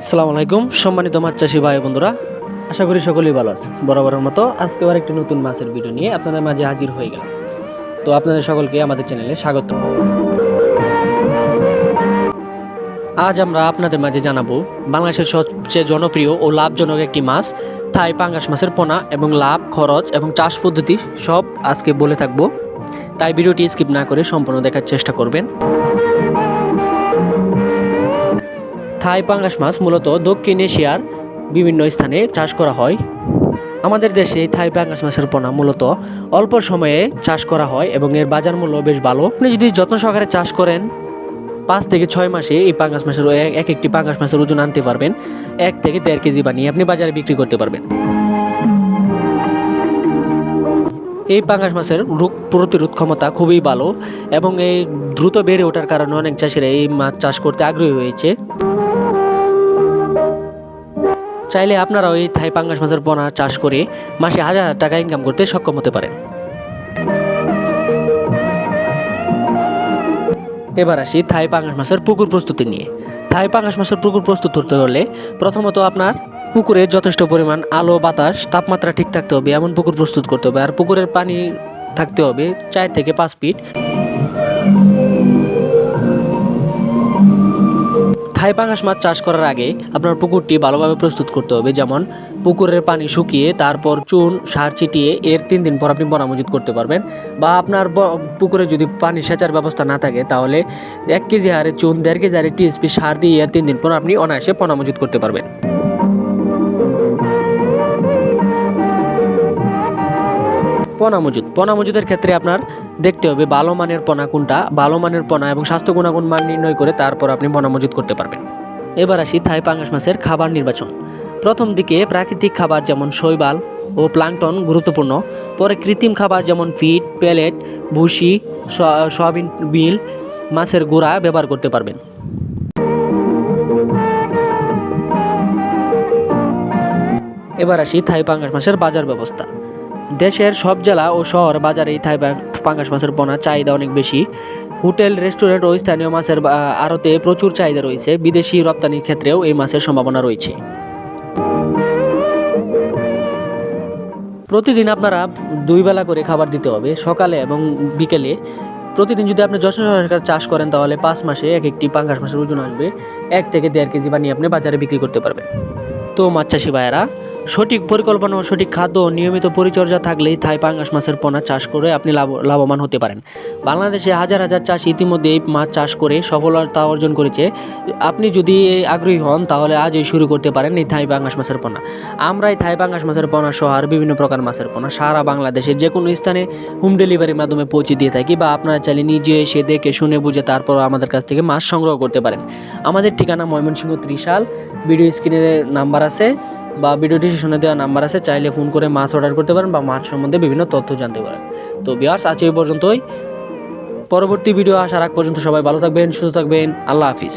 আসসালামু আলাইকুম, সম্মানিত মাছ চাষি ভাই বন্ধুরা। আশা করি সকলেই ভালো আছে বরাবরের মতো আজকে আবার একটি নতুন মাছের ভিডিও নিয়ে আপনাদের মাঝে হাজির হয়ে গেলাম। তো আপনাদের সকলকে আমাদের চ্যানেলে স্বাগত। আজ আমরা আপনাদের মাঝে জানাব, বাংলাদেশের সবচেয়ে জনপ্রিয় ও লাভজনক একটি মাছ, থাই পাঙ্গাস মাছের পোনা এবং লাভ, খরচ এবং চাষ পদ্ধতি সব আজকে বলে থাকব। তাই ভিডিওটি স্কিপ না করে সম্পূর্ণ দেখার চেষ্টা করবেন। থাই পাঙ্গাস মাছ মূলত দক্ষিণ এশিয়ার বিভিন্ন স্থানে চাষ করা হয়। আমাদের দেশে থাই পাঙ্গাস মাছের পোনা মূলত অল্প সময়ে চাষ করা হয় এবং এর বাজার মূল্য বেশ ভালো। আপনি যদি যত্ন সহকারে চাষ করেন, পাঁচ থেকে ছয় মাসে এই পাঙ্গাস মাছের এক- এক একটি পাঙ্গাস মাছের ওজন আনতে পারবেন। এক থেকে দেড় কেজি বানিয়ে আপনি বাজারে বিক্রি করতে পারবেন। এই পাঙ্গাস মাছের রোগ প্রতিরোধ ক্ষমতা খুবই ভালো এবং এই দ্রুত বেড়ে ওঠার কারণে অনেক চাষিরা এই মাছ চাষ করতে আগ্রহী হয়েছে। চাইলে আপনারাও এই থাই পাঙ্গাস মাছের পোনা চাষ করে মাসে হাজার হাজার টাকা ইনকাম করতে সক্ষম হতে পারেন। এবার আসি থাই পাঙ্গাস মাছের পুকুর প্রস্তুতি নিয়ে। থাই পাঙ্গাস মাছের পুকুর প্রস্তুত করতে হলে প্রথমত আপনার পুকুরে যথেষ্ট পরিমাণ আলো, বাতাস, তাপমাত্রা ঠিক থাকতে হবে, এমন পুকুর প্রস্তুত করতে হবে। আর পুকুরের পানি থাকতে হবে চার থেকে পাঁচ ফিট। থাই পাঙ্গাস মাছ চাষ করার আগে আপনার পুকুরটি ভালোভাবে প্রস্তুত করতে হবে। যেমন, পুকুরের পানি শুকিয়ে তারপর চুন, সার ছিটিয়ে এর তিন দিন পর আপনি বনামজিত করতে পারবেন। বা আপনার পুকুরে যদি পানি সেচার ব্যবস্থা না থাকে, তাহলে এক কেজি হারে চুন, দেড় কেজি হারে টিএসপি সার দিয়ে এর তিন দিন পর আপনি অনায়াসে পনামজিত করতে পারবেন। পোনা মজুদ। পোনা মজুদের ক্ষেত্রে আপনার দেখতে হবে ভালো মানের পোনা কোনটা, ভালো মানের পোনা এবং স্বাস্থ্য গুণাগুণ মান নির্ণয় করে তারপর আপনি পোনা মজুদ করতে পারবেন। এবার আসি থাই পাঙ্গাস মাছের খাবার নির্বাচন। প্রথম দিকে প্রাকৃতিক খাবার যেমন শৈবাল ও প্লাঙ্কটন গুরুত্বপূর্ণ। পরে কৃত্রিম খাবার যেমন ফিড প্যালেট, ভুসি সয়াবিন বিল মাছের গুঁড়া ব্যবহার করতে পারবেন। এবার আসি থাই পাঙ্গাস মাছের বাজার ব্যবস্থা। দেশের সব জেলা ও শহর বাজারে থাই পাঙ্গাস মাছের পোনা চাহিদা অনেক বেশি। হোটেল, রেস্টুরেন্ট ও স্থানীয় মাছের আড়তে প্রচুর চাহিদা রয়েছে। বিদেশি রপ্তানির ক্ষেত্রেও এই মাছের সম্ভাবনা রয়েছে। প্রতিদিন আপনারা দুই বেলা করে খাবার দিতে হবে সকালে এবং বিকেলে। প্রতিদিন যদি আপনি যশোর সরকার চাষ করেন তাহলে পাঁচ মাসে এক একটি পাঙ্গাস মাছের ওজন আসবে এক থেকে দেড় কেজি বানিয়ে আপনি বাজারে বিক্রি করতে পারবেন। তো মাছ চাষি ভাইয়েরা সঠিক পরিকল্পনা ও সঠিক খাদ্য নিয়মিত পরিচর্যা থাকলেই থাই পাঙ্গাস মাছের পোনা চাষ করে আপনি লাভ, লাভবান হতে পারেন। বাংলাদেশে হাজার হাজার চাষি ইতিমধ্যে এই মাছ চাষ করে সফলতা অর্জন করেছে। আপনি যদি আগ্রহী হন, তাহলে আজই শুরু করতে পারেন এই থাই পাঙ্গাস মাছের পোনা। আমরা এই থাই পাঙ্গাস মাছের পোনা সহ আর বিভিন্ন প্রকার মাছের পোনা সারা বাংলাদেশে যে কোনো স্থানে হোম ডেলিভারির মাধ্যমে পৌঁছে দিয়ে থাকি বা আপনারা চাইলে নিজে এসে দেখে, শুনে, বুঝে তারপর আমাদের কাছ থেকে মাছ সংগ্রহ করতে পারেন। আমাদের ঠিকানা ময়মনসিংহ ত্রিশাল, ভিডিও স্ক্রিনে নাম্বার আছে। বা ভিডিও ডিসিশনে দেওয়া নাম্বার আছে, চাইলে ফোন করে মাছ অর্ডার করতে পারেন বা মাছ সম্বন্ধে বিভিন্ন তথ্য জানতে পারেন। তো বিয়ার্স আজ এই পর্যন্তই। পরবর্তী ভিডিও আসার আগ পর্যন্ত সবাই ভালো থাকবেন, সুস্থ থাকবেন। আল্লাহ হাফিজ।